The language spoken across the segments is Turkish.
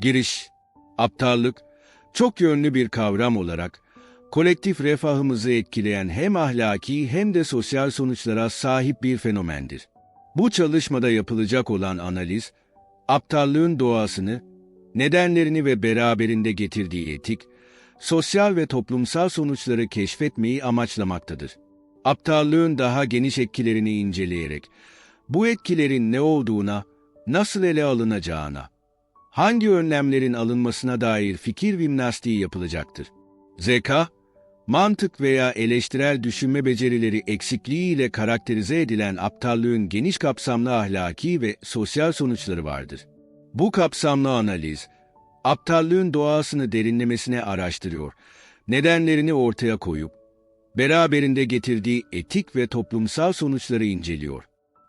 Giriş, aptallık, çok yönlü bir kavram olarak, kolektif refahımızı etkileyen hem ahlaki hem de sosyal sonuçlara sahip bir fenomendir. Bu çalışmada yapılacak olan analiz, aptallığın doğasını, nedenlerini ve beraberinde getirdiği etik, sosyal ve toplumsal sonuçları keşfetmeyi amaçlamaktadır. Aptallığın daha geniş etkilerini inceleyerek, bu etkilerin ne olduğuna, nasıl ele alınacağına, hangi önlemlerin alınmasına dair fikir jimnastiği yapılacaktır. Zeka, mantık veya eleştirel düşünme becerileri eksikliğiyle karakterize edilen aptallığın geniş kapsamlı ahlaki ve sosyal sonuçları vardır. Bu kapsamlı analiz, aptallığın doğasını derinlemesine araştırıyor, nedenlerini ortaya koyup, beraberinde getirdiği etik ve toplumsal sonuçları inceliyor.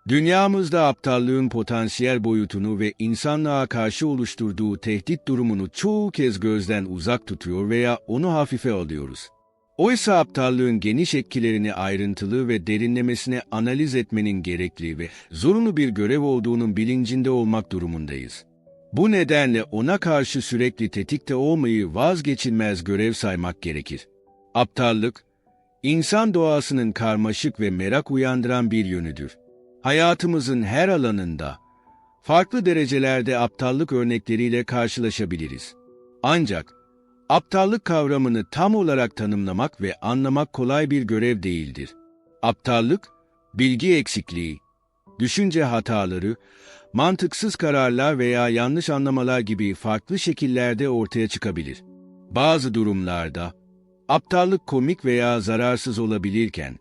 Dünyamızda aptallığın potansiyel boyutunu ve insanlığa karşı oluşturduğu tehdit durumunu çoğu kez gözden uzak tutuyor veya onu hafife alıyoruz. Oysa aptallığın geniş etkilerini ayrıntılı ve derinlemesine analiz etmenin gerekli ve zorunlu bir görev olduğunun bilincinde olmak durumundayız. Bu nedenle ona karşı sürekli tetikte olmayı vazgeçilmez görev saymak gerekir. Aptallık, insan doğasının karmaşık ve merak uyandıran bir yönüdür. Hayatımızın her alanında, farklı derecelerde aptallık örnekleriyle karşılaşabiliriz. Ancak, aptallık kavramını tam olarak tanımlamak ve anlamak kolay bir görev değildir. Aptallık, bilgi eksikliği, düşünce hataları, mantıksız kararlar veya yanlış anlamalar gibi farklı şekillerde ortaya çıkabilir. Bazı durumlarda, aptallık komik veya zararsız olabilirken,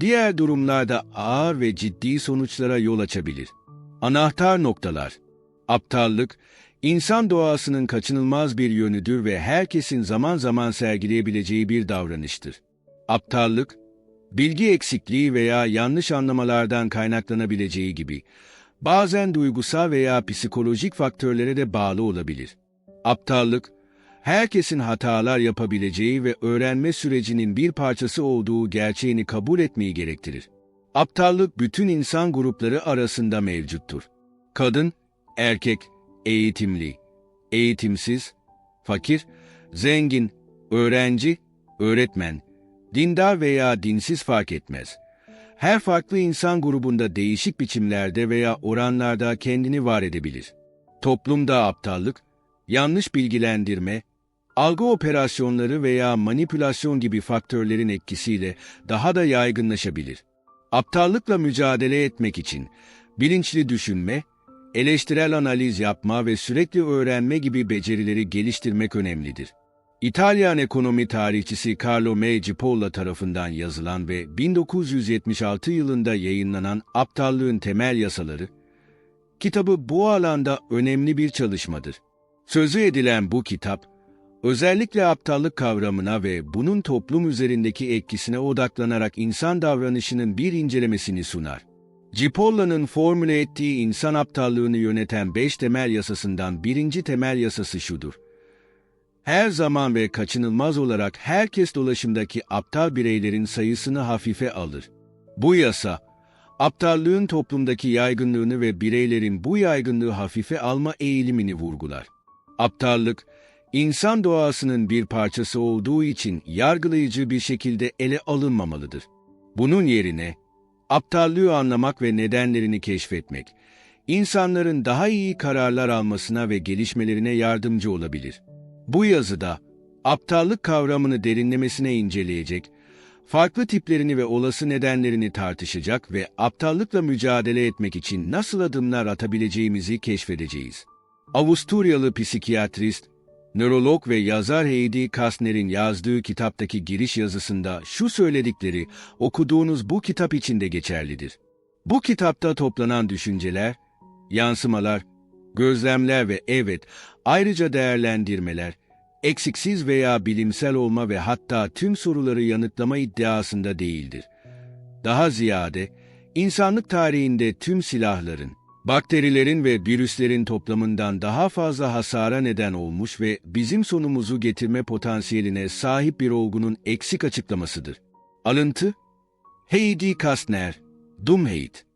diğer durumlarda ağır ve ciddi sonuçlara yol açabilir. Anahtar noktalar Aptallık, insan doğasının kaçınılmaz bir yönüdür ve herkesin zaman zaman sergileyebileceği bir davranıştır. Aptallık, bilgi eksikliği veya yanlış anlamalardan kaynaklanabileceği gibi, bazen duygusal veya psikolojik faktörlere de bağlı olabilir. Aptallık, herkesin hatalar yapabileceği ve öğrenme sürecinin bir parçası olduğu gerçeğini kabul etmeyi gerektirir. Aptallık bütün insan grupları arasında mevcuttur. Kadın, erkek, eğitimli, eğitimsiz, fakir, zengin, öğrenci, öğretmen, dindar veya dinsiz fark etmez. Her farklı insan grubunda değişik biçimlerde veya oranlarda kendini var edebilir. Toplumda aptallık, yanlış bilgilendirme, algı operasyonları veya manipülasyon gibi faktörlerin etkisiyle daha da yaygınlaşabilir. Aptallıkla mücadele etmek için bilinçli düşünme, eleştirel analiz yapma ve sürekli öğrenme gibi becerileri geliştirmek önemlidir. İtalyan ekonomi tarihçisi Carlo M. Cipolla tarafından yazılan ve 1976 yılında yayınlanan Aptallığın Temel Yasaları, kitabı bu alanda önemli bir çalışmadır. Sözü edilen bu kitap, özellikle aptallık kavramına ve bunun toplum üzerindeki etkisine odaklanarak insan davranışının bir incelemesini sunar. Cipolla'nın formüle ettiği insan aptallığını yöneten beş temel yasasından birinci temel yasası şudur. Her zaman ve kaçınılmaz olarak herkes dolaşımdaki aptal bireylerin sayısını hafife alır. Bu yasa, aptallığın toplumdaki yaygınlığını ve bireylerin bu yaygınlığı hafife alma eğilimini vurgular. Aptallık, insan doğasının bir parçası olduğu için yargılayıcı bir şekilde ele alınmamalıdır. Bunun yerine, aptallığı anlamak ve nedenlerini keşfetmek, insanların daha iyi kararlar almasına ve gelişmelerine yardımcı olabilir. Bu yazıda, aptallık kavramını derinlemesine inceleyecek, farklı tiplerini ve olası nedenlerini tartışacak ve aptallıkla mücadele etmek için nasıl adımlar atabileceğimizi keşfedeceğiz. Avusturyalı psikiyatrist, nörolog ve yazar Heidi Kastner'in yazdığı kitaptaki giriş yazısında şu söyledikleri okuduğunuz bu kitap için de geçerlidir. Bu kitapta toplanan düşünceler, yansımalar, gözlemler ve evet, ayrıca değerlendirmeler, eksiksiz veya bilimsel olma ve hatta tüm soruları yanıtlama iddiasında değildir. Daha ziyade, insanlık tarihinde tüm silahların, bakterilerin ve virüslerin toplamından daha fazla hasara neden olmuş ve bizim sonumuzu getirme potansiyeline sahip bir olgunun eksik açıklamasıdır. Alıntı Heidi Kastner, Dummheit